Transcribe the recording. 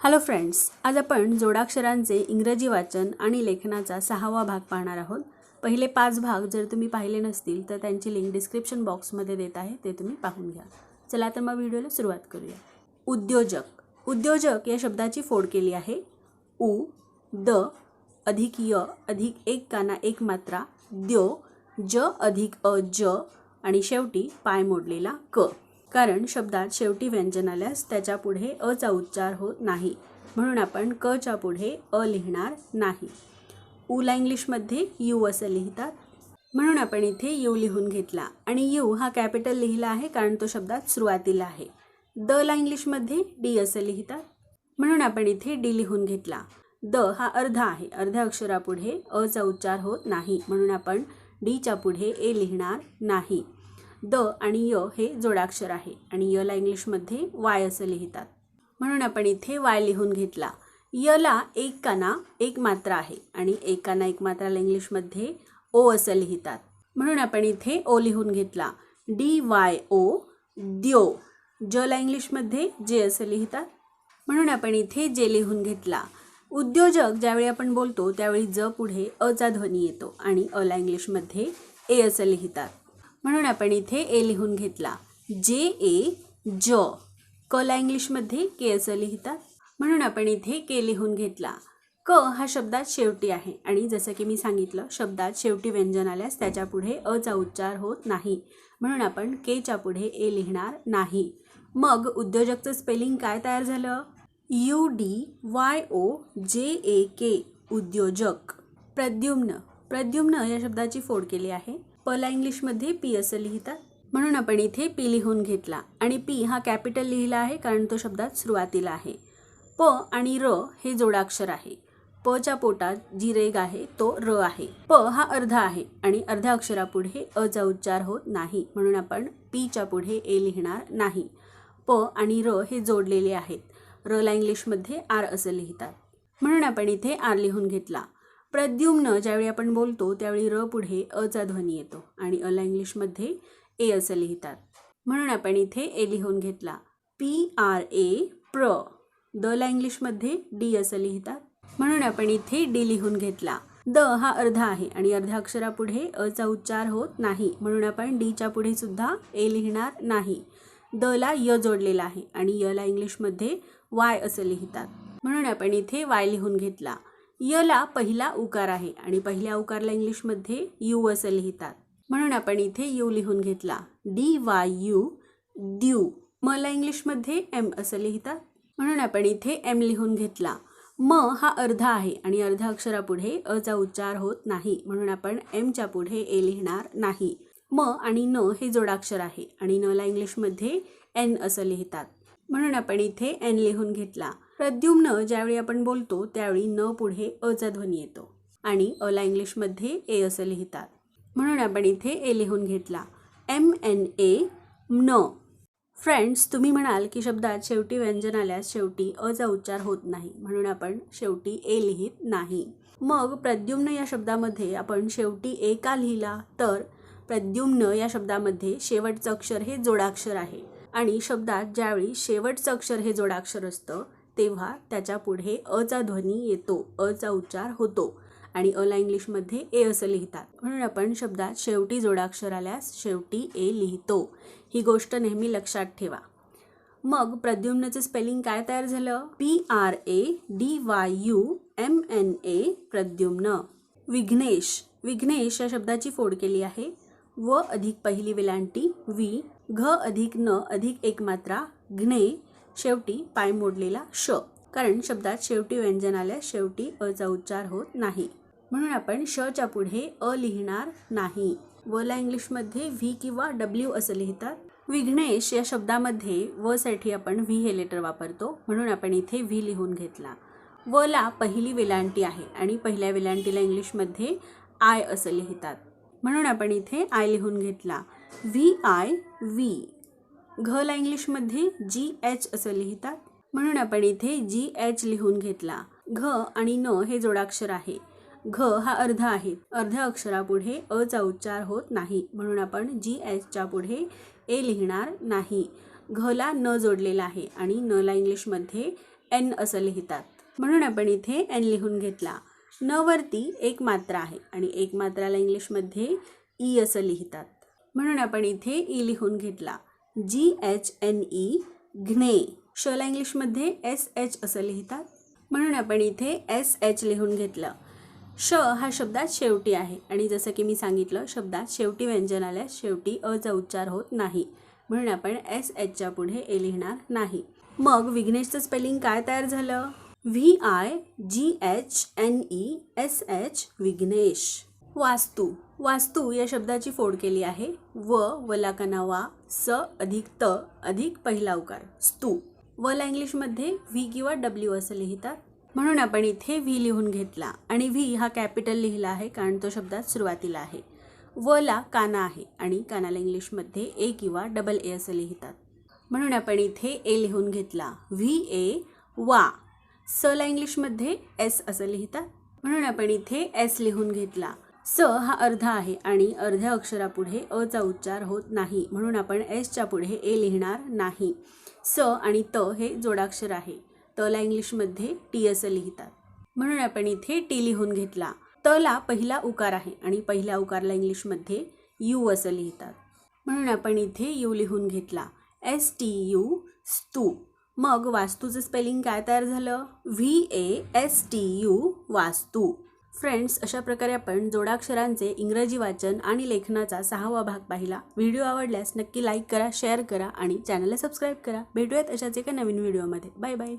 Hello friends आज आपण जोडाक्षरांचे इंग्रजी वाचन आणि लेखनाचा सहावा भाग पाहणार आहोत. पहिले पाच भाग जर तुम्ही पाहिले नसतील तर त्यांची लिंक डिस्क्रिप्शन बॉक्समध्ये देत आहे ते तुम्ही पाहून घ्या. चला तर मग व्हिडिओला सुरुवात करूया. उद्योजक. उद्योजक या शब्दाची फोड केली आहे. उ द अधिक य अधिक एक काना एक मात्रा द्यो ज अधिक अ ज आणि शेवटी पाय मोडलेला क. कारण शब्दात शेवटी व्यंजन आल्यास त्याच्या पुढे अचा उच्चार होत नाही. म्हणून आपण कच्या पुढे अ लिहिणार नाही. उला इंग्लिशमध्ये यू असं लिहितात. म्हणून आपण इथे यू लिहून घेतला. आणि यू हा कॅपिटल लिहिला आहे कारण तो शब्दात सुरुवातीला आहे. द ला इंग्लिशमध्ये डी असं लिहितात. म्हणून आपण इथे डी लिहून घेतला. द हा अर्धा आहे. अर्ध्या अक्षरापुढे अचा उच्चार होत नाही. म्हणून आपण डीच्या पुढे ए लिहिणार नाही. द आणि य हे जोडाक्षर आहे आणि यला इंग्लिशमध्ये वाय असं लिहितात. म्हणून आपण इथे वाय लिहून घेतला. यला एक काना एक मात्रा आहे आणि एक काना एक मात्राला इंग्लिशमध्ये ओ असं लिहितात. म्हणून आपण इथे ओ लिहून घेतला. डी वाय ओ द्यो. जला इंग्लिशमध्ये जे असं लिहितात. म्हणून आपण इथे जे लिहून घेतला. उद्योजक ज्यावेळी आपण बोलतो त्यावेळी ज पुढे अचा ध्वनी येतो आणि अला इंग्लिशमध्ये ए असं लिहितात. म्हणून आपण इथे ए लिहून घेतला. जे ए ज. कला इंग्लिशमध्ये के असं लिहितात. म्हणून आपण इथे के लिहून घेतला. क हा शब्दात शेवटी आहे. आणि जसं की मी सांगितलं शब्दात शेवटी व्यंजन आल्यास त्याच्या पुढे अचा उच्चार होत नाही. म्हणून आपण केच्या पुढे ए लिहिणार नाही. मग उद्योजकचं स्पेलिंग काय तयार झालं? यू डी वाय ओ जे ए के उद्योजक. प्रद्युम्न. प्रद्युम्न या शब्दाची फोड केली आहे. पला इंग्लिशमध्ये पी असं लिहितात. म्हणून आपण इथे पी लिहून घेतला. आणि पी हा कॅपिटल लिहिला आहे कारण तो शब्दात सुरुवातीला आहे. प आणि र हे जोडाक्षर आहे. पच्या पोटात जी रेग आहे तो र आहे. प हा अर्धा आहे आणि अर्ध्या अक्षरापुढे अचा उच्चार होत नाही. म्हणून आपण पीच्या पुढे ए लिहिणार नाही. प आणि र हे जोडलेले आहेत. रला इंग्लिशमध्ये आर असं लिहितात. म्हणून आपण इथे आर लिहून घेतला. प्रद्युम्न ज्यावेळी आपण बोलतो त्यावेळी र पुढे अचा ध्वनी येतो आणि अला इंग्लिशमध्ये ए असं लिहितात. म्हणून आपण इथे ए लिहून घेतला. पी आर ए प्र. द ला इंग्लिशमध्ये डी असं लिहितात. म्हणून आपण इथे डी लिहून घेतला. द हा अर्धा आहे आणि अर्ध्या अक्षरापुढे अचा उच्चार होत नाही. म्हणून आपण डीच्या पुढे सुद्धा ए लिहिणार नाही. द ला य जोडलेला आहे आणि य ला इंग्लिशमध्ये वाय असं लिहितात. म्हणून आपण इथे वाय लिहून घेतला. यला पहिला उकार आहे आणि पहिल्या उकारला इंग्लिशमध्ये यू असं लिहितात. म्हणून आपण इथे यू लिहून घेतला. डी वाय यू द्यू. मला इंग्लिशमध्ये एम असं लिहितात. म्हणून आपण इथे एम लिहून घेतला. म हा अर्धा आहे आणि अर्धा अक्षरापुढे अचा उच्चार होत नाही. म्हणून आपण एमच्या पुढे ए लिहिणार नाही. म आणि न हे जोडाक्षर आहे आणि न ला इंग्लिशमध्ये एन असं लिहितात. म्हणून आपण इथे एन लिहून घेतला. प्रद्युम्न ज्यावेळी आपण बोलतो त्यावेळी न पुढे अचा ध्वनी येतो आणि अला इंग्लिशमध्ये ए असं लिहितात. म्हणून आपण इथे ए लिहून घेतला. एम एन ए न. फ्रेंड्स तुम्ही म्हणाल की शब्दात शेवटी व्यंजन आल्यास शेवटी अचा उच्चार होत नाही. म्हणून आपण शेवटी ए लिहित नाही. मग प्रद्युम्न या शब्दामध्ये आपण शेवटी ए का लिहिला? तर प्रद्युम्न या शब्दामध्ये शेवटचं अक्षर हे जोडाक्षर आहे. आणि शब्दात ज्यावेळी शेवटचं अक्षर हे जोडाक्षर असतं तेव्हा त्याच्या पुढे अचा ध्वनी येतो अचा उच्चार होतो आणि अला इंग्लिशमध्ये ए असं लिहितात. म्हणून आपण शब्दात शेवटी जोडाक्षर आल्यास शेवटी ए लिहितो. ही गोष्ट नेहमी लक्षात ठेवा. मग प्रद्युम्नचं स्पेलिंग काय तयार झालं? P R A D Y U M N A Pradyumna. Vighnesh. Vighnesh या शब्दाची फोड केली आहे. व अधिक पहिली वेलांटी वी घ अधिक न अधिक एक मात्रा घ्ने शेवटी पाय मोडलेला श. कारण शब्दात शेवटी व्यंजन आल्यास शेवटी अचा उच्चार होत नाही. म्हणून आपण शच्या पुढे अ लिहिणार नाही. वला इंग्लिशमध्ये व्ही किंवा डब्ल्यू असं लिहितात. विघ्नेश या शब्दामध्ये वसाठी आपण व्ही हे लेटर वापरतो. म्हणून आपण इथे व्ही लिहून घेतला. वला पहिली वेलांटी आहे आणि पहिल्या वेलांटीला इंग्लिशमध्ये आय असं लिहितात. म्हणून आपण इथे आय लिहून घेतला. V I V. घला इंग्लिशमध्ये जी एच असं लिहितात. म्हणून आपण इथे जी एच लिहून घेतला. घ आणि न हे जोडाक्षर आहे. घ हा अर्ध आहे. अर्ध्या अक्षरापुढे अचा उच्चार होत नाही. म्हणून आपण जी एचच्या पुढे ए लिहिणार नाही. घला न जोडलेला आहे आणि न ला इंग्लिशमध्ये एन असं लिहितात. म्हणून आपण इथे एन लिहून घेतला. न वरती एक मात्रा आहे आणि एक मात्राला इंग्लिशमध्ये ई e असं लिहितात. म्हणून आपण इथे ई लिहून घेतला. जी एच एन ई घ्ने. शला इंग्लिशमध्ये एस एच असं लिहितात. म्हणून आपण इथे एस एच लिहून घेतलं. श हा शब्दात शेवटी आहे. आणि जसं की मी सांगितलं शब्दात शेवटी व्यंजन आल्यास शेवटी अचा उच्चार होत नाही. म्हणून आपण एस एचच्या पुढे ए लिहिणार नाही. मग विघ्नेशचं स्पेलिंग काय तयार झालं? V I G H N E S H Vighnesh. Vastu. Vastu या शब्दाची फोड केली आहे. व वलाकना वा स अधिक त अधिक पहिला उकार. स्तू. वला इंग्लिशमध्ये व्ही किंवा डब्ल्यू असं लिहितात. म्हणून आपण इथे व्ही लिहून घेतला. आणि व्ही हा कॅपिटल लिहिला आहे कारण तो शब्दात सुरुवातीला आहे. वला काना आहे आणि कानाला इंग्लिशमध्ये ए किंवा डबल ए असं लिहितात. म्हणून आपण इथे ए लिहून घेतला. व्ही ए वा. सला इंग्लिशमध्ये एस असं लिहितात. म्हणून आपण इथे एस लिहून घेतला. स हा अर्धा आहे आणि अर्ध्या अक्षरापुढे अचा उच्चार होत नाही. म्हणून आपण एसच्या पुढे ए लिहिणार नाही. स आणि त हे जोडाक्षर आहे. तला इंग्लिशमध्ये टी असं लिहितात. म्हणून आपण इथे टी लिहून घेतला. तला पहिला उकार आहे आणि पहिल्या उकारला इंग्लिशमध्ये यू असं लिहितात. म्हणून आपण इथे यू लिहून घेतला. एस टी यू स्तू. मग वास्तूचं स्पेलिंग काय तयार झालं? V A S T U vastu. Friends अशा प्रकारे आपण जोडाक्षरांचे इंग्रजी वाचन आणि लेखनाचा सहावा भाग पाहिला. व्हिडिओ आवडल्यास नक्की लाईक करा शेअर करा आणि चॅनलला सबस्क्राईब करा. भेटूयात अशाच एका नवीन व्हिडिओमध्ये. Bye bye.